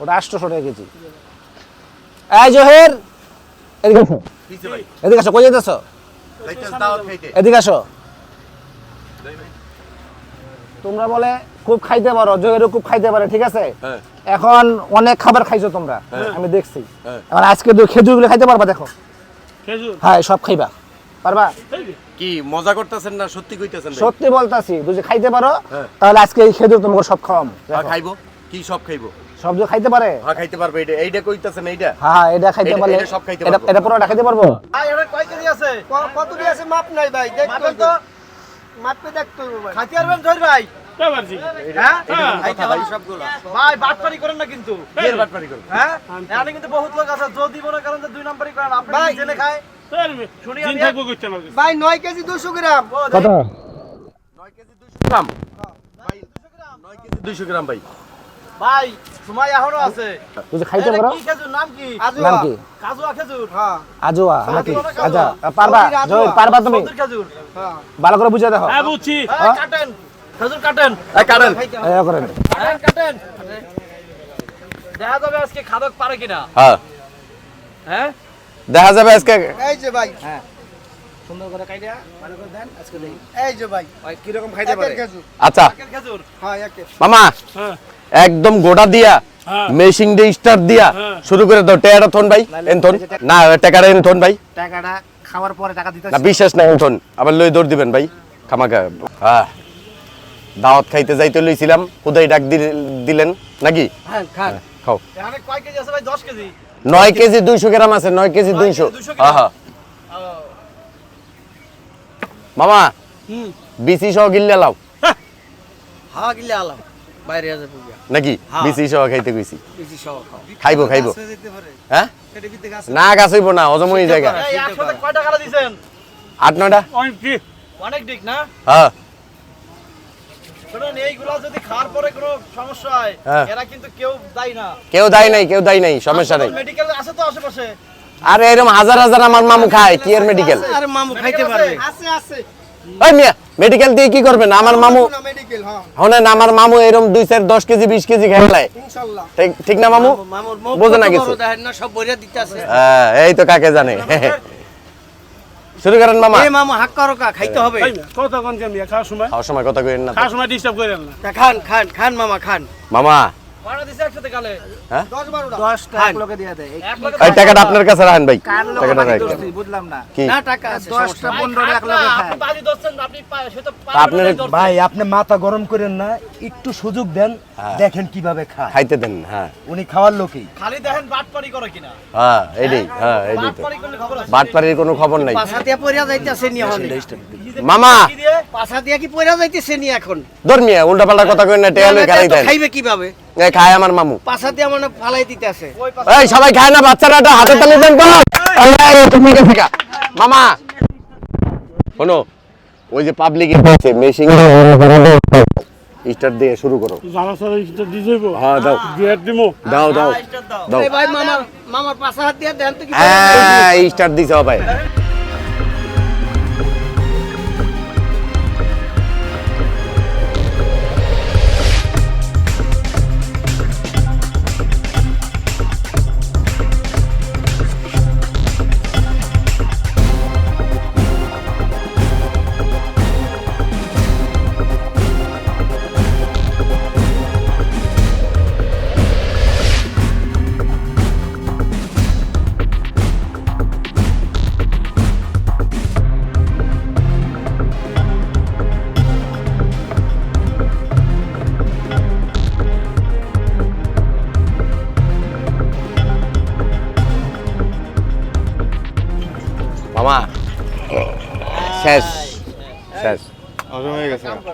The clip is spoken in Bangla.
ওটা আটশোশো টাকা কেজি। এই জহের এদিকে আসো। এদিকে আসো কই যেতেছ এদিকে আসো। তোমরা বলে খুব খাইতে পারো জহেরও খুব খাইতে পারে ঠিক আছে? হ্যাঁ। এখন অনেক খাবার খাইছো তোমরা হ্যাঁ। আমি দেখছি। হ্যাঁ। এখন আজকে তো খেজুরগুলো খাইতে পারবা দেখো। হ্যাঁ সব খাইবা। পারবা? কি মজা করতেছেন না সত্যি কইতেছেন সত্যি বলতাছি যদি খাইতে পারো। তাহলে আজকে এই খেজুর তোমাকে সব খাওয়াম খাইবো? কি সব খাইবো? সব খাইতে পারে? হ্যাঁ খাইতে পারবে এইটা এইটা কইতাছেন এইটা হ্যাঁ এটা খাইতে এটা- পারলে। এটা সব খাইতে এটা পারব। এটা পুরোটা খাইতে পারব? কত দিয়ে আছে মাপ নাই ভাই দেখ মাপেন তো। মাপে দেখতে হবে ভাই। খাইতে পারবেন জহির ভাই। পারছি হ্যাঁ? এটা হ্যাঁ, কথা খাইতে ভাই সবগুলো। ভাই বাটপারি করেন না কিন্তু। বিয়ের বাটপারি করবে হ্যাঁ? এখানে কিন্তু বহুত লোক আছে যদি করেন যে দুই নাম্বারই করেন আপনি ভাই। জেনে খায় শুনি দিন আমি থাকব করছে আমার কাছে। ভাই নয় কেজি দুশো গ্রাম। কত? 9 কেজি 200 গ্রাম। ভাই 9 কেজি 200 গ্রাম ভাই। ভাই সময় এখনও আছে। খাইতে পারো? কি খেজুর নাম কি? নাম কি? কাজুয়া খেজুর। হ্যাঁ। আজোয়া নাকি? আচ্ছা পারবা। জহির পারবা তুমি? খেজুর। হ্যাঁ। ভালো করে বুঝে দেখো। হ্যাঁ বুঝছি। কাটেন। খেজুর কাটেন। এই কারণ এই করেন। কাটেন। কাটেন। দেখা যাবে আজকে খাদক পারে কিনা। হ্যাঁ। হ্যাঁ? দেখা যাবে আজকে। এই যে ভাই। সুন্দর করে কাইটা ভালো করে দেন আজকে এই যে ভাই। ভাই কি রকম খাইতে পারে? খেজুর। আচ্ছা। একের খেজুর? হ্যাঁ মামা। হ্যাঁ। একদম গোটা দিয়া হ্যাঁ। মেশিং দিয়ে স্টার্ট দিয়া হ্যাঁ। শুরু করে দাও। টেয়াটা থন ভাই এনথন না টাকাটা এনথন ভাই। টাকাটা খাওয়ার পরে টাকা দিতে না বিশ্বাস না এনথন। আবার লই দৌড় দিবেন ভাই। খামাকা হ্যাঁ দাওয়াত খাইতে যাইতে লইছিলাম খুদাই ডাক দি- দিলেন। নাকি? হ্যাঁ খাও। এখানে কয় কেজি আছে ভাই? দশ কেজি। নয় কেজি দুইশো গ্রাম আছে নয় কেজি দুইশো। 200 গ্রাম। হ্যাঁ হ্যাঁ মামা হুম। বিসি সহ গিল্লে লাও। হাওয়া গিলে আলাম বাইরে আছে নাকি? হ্যাঁ। বিসি সহ খাইতে কইছি। বেশি সহ খাও। খাইবো খাইবো। হ্যাঁ না গাছ হইব না হজম হয়ে জায়গা এই একসাথে দিছেন? আট নয়টা? অনেক ঠিক। না? হ্যাঁ। শুনুন এইগুলা যদি খাওয়ার পরে কোনো সমস্যা হয় হ্যাঁ। এরা কিন্তু কেউ দায়ী দায় নাই কেউ দায় নাই সমস্যা নাই। মেডিকেল আছে তো আশেপাশে? আরে এরকম হাজার হাজার আমার মামু খায় কি এর মেডিকেল আরে মামু খাইতে Medical পারবে। আছে? আছে। আছে মিয়া মেডিকেল দিয়ে কি করবেন? আমার মামু হ্যাঁ। না আমার মামু এরকম দুই চার দশ কেজি বিশ কেজি খেলায় ঠিক ঠিক না মামু? বোঝে না কিছু। বড় দেখেন না সব বইরা দিতে আছে হ্যাঁ, এই তো কাকে জানে। শুরু করেন মামা। এই মামু হাক করো কা খাইতে হবে। না? কত কোন কেমনি খাওয়ার সময়? খাওয়ার সময় কথা কইেন না? খাওয়ার সময় ডিস্টার্ব করেন না। খান খান খান মামা খান। মামা হ্যাঁ? 10 12টা দশ টাকা খান। লোকে দিয়ে দেয়। এক লোকে এই টাকাটা আপনার কাছে রাখেন ভাই। টাকাটা রাখেন। বুঝলাম না। কি? আপনি আপনার ভাই মাথা গরম করেন না একটু সুযোগ দেন দেখেন কীভাবে খায়। খাইতে দেন হ্যাঁ। উনি খাওয়ার লোকই। খালি দেখেন বাটপারি করে কিনা। হ্যাঁ এইটাই হ্যাঁ এইটাই তো। বাটপারি খবর কোনো খবর নাই। পাছা দিয়া পইরা যাইতেছে নি এখন। মামা! পাছা দিয়া? কি পইরা যাইতেছে নি এখন? ধর্মিয়া উল্টা পাল্টা কথা কইন না টেয়ালে খাইবে কীভাবে? খায় আমার মামু। পাছা দিয়া মানে ফালাই দিতেছে ওই পাশে এই সবাই খায় না বাচ্চারা একটা হাতে তালি দেন তো এই, তুমি কে থাকা মামা। শোনো ওই যে পাবলিক হচ্ছে মেশিং স্টার্ট দিয়ে শুরু করো। জানা সারা দিয়ে যাব হ্যাঁ দাও। গিয়ার দিমো? দাও দাও দাও। এই ভাই মামার মামার পাছা হাত দিয়া দেন তো কি হ্যাঁ স্টার্ট দিছে ভাই। মামা শেষ। শেষ।